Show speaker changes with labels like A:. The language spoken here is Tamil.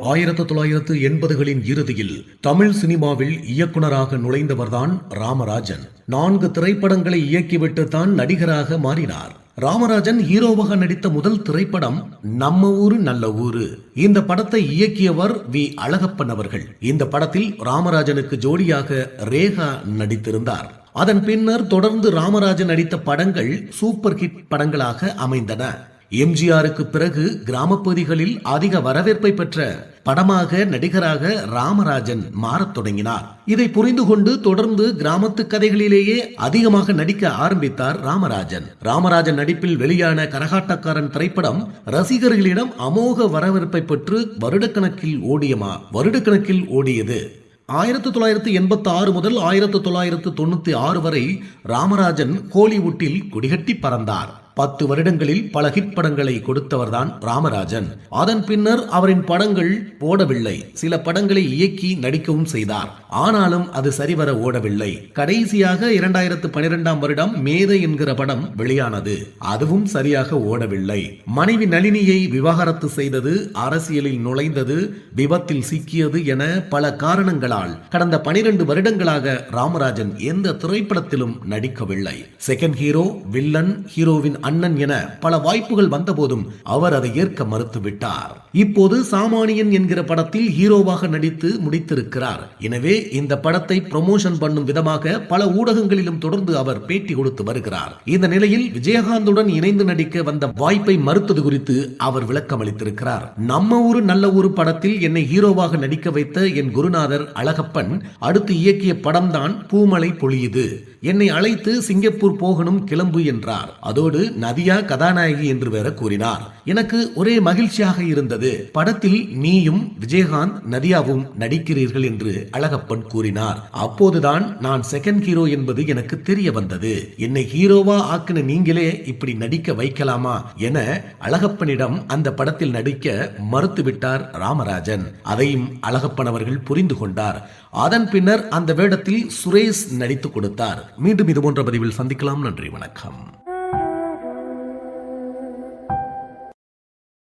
A: ஆயிரத்து தொள்ளாயிரத்து எண்பதுகளின் இறுதியில் தமிழ் சினிமாவில் இயக்குனராக நுழைந்தவர்தான் ராமராஜன். நான்கு திரைப்படங்களை இயக்கிவிட்டு தான் நடிகராக மாறினார். ராமராஜன் ஹீரோவாக நடித்த முதல் திரைப்படம் நம்ம ஊரு நல்ல ஊரு. இந்த படத்தை இயக்கியவர் வி. அழகப்பன் அவர்கள். இந்த படத்தில் ராமராஜனுக்கு ஜோடியாக ரேகா நடித்திருந்தார். அதன் பின்னர் தொடர்ந்து ராமராஜன் நடித்த படங்கள் சூப்பர் ஹிட் படங்களாக அமைந்தன. எம்ஜிஆருக்கு பிறகு கிராமப்பகுதிகளில் அதிக வரவேற்பை பெற்ற படமாக நடிகராக ராமராஜன் மாறத் தொடங்கினார். இதை புரிந்து கொண்டு தொடர்ந்து கிராமத்து கதைகளிலேயே அதிகமாக நடிக்க ஆரம்பித்தார் ராமராஜன். ராமராஜன் நடிப்பில் வெளியான கரகாட்டக்காரன் திரைப்படம் ரசிகர்களிடம் அமோக வரவேற்பை பெற்று வருடக்கணக்கில் ஓடியமா வருடக்கணக்கில் ஓடியது. ஆயிரத்தி தொள்ளாயிரத்தி எண்பத்தி ஆறு முதல் ஆயிரத்தி தொள்ளாயிரத்து தொண்ணூத்தி ஆறு வரை ராமராஜன் கோலிவுட்டில் குடிகட்டி பறந்தார். பத்து வருடங்களில் பல ஹிட் படங்களை கொடுத்தவர்தான் ராமராஜன். அதன் பின்னர் அவரின் படங்கள் ஓடவில்லை. சில படங்களை இயக்கி நடிக்கவும் செய்தார். ஆனாலும் அது சரிவர ஓடவில்லை. கடைசியாக இரண்டாயிரத்து பனிரெண்டாம் வருடம் மேதை என்கிற படம் வெளியானது. அதுவும் சரியாக ஓடவில்லை. மனைவி நளினியை விவாகரத்து செய்தது அரசியலில் நுழைந்தது விபத்தில் சிக்கியது என பல காரணங்களால் கடந்த பனிரெண்டு வருடங்களாக ராமராஜன் எந்த திரைப்படத்திலும் நடிக்கவில்லை. செகண்ட் ஹீரோ வில்லன் ஹீரோவின் அண்ணன் என பல வாய்ப்புகள் வந்தபோதும் அவர் அதை ஏற்க மறுத்துவிட்டார். இப்போது சாமானியன் என்கிற படத்தில் ஹீரோவாக நடித்து முடித்திருக்கிறார். எனவே இந்த படத்தை ப்ரமோஷன் பண்ணும் விதமாக பல ஊடகங்களிலும் தொடர்ந்து அவர் பேட்டி கொடுத்து வருகிறார். இந்த நிலையில் விஜயகாந்துடன் இணைந்து நடிக்க வந்த வாய்ப்பை மறுத்தது குறித்து அவர் விளக்கம் அளித்திருக்கிறார் நம்ம ஊரு நல்ல ஊரு படத்தில் என்னை ஹீரோவாக நடிக்க வைத்த என் குருநாதர் அழகப்பன் அடுத்து இயக்கிய படம்தான் பூமலை பொழியுது. என்னை அழைத்து சிங்கப்பூர் போகணும் கிளம்பு என்றார். அதோடு நதியா கதாநாயகி என்று வேற கூறினார். எனக்கு ஒரே மகிழ்ச்சியாக இருந்தது. படத்தில் நீயும் விஜயகாந்த் நதியாவும் நடிக்கிறீர்கள் என்று அழகப்பன் கூறினார். அப்போதுதான் நான் செகண்ட் ஹீரோ என்பது எனக்கு தெரிய வந்தது. என்னை ஹீரோவா ஆக்கின நீங்களே இப்படி நடிக்க வைக்கலாமா என அழகப்பனிடம் அந்த படத்தில் நடிக்க மறுத்துவிட்டார் ராமராஜன். அதையும் அழகப்பன் அவர்கள் புரிந்து கொண்டார். அதன் பின்னர் அந்த வேடத்தில் சுரேஷ் நடித்து கொடுத்தார். மீண்டும் இது போன்ற பதிவில் சந்திக்கலாம். நன்றி வணக்கம்.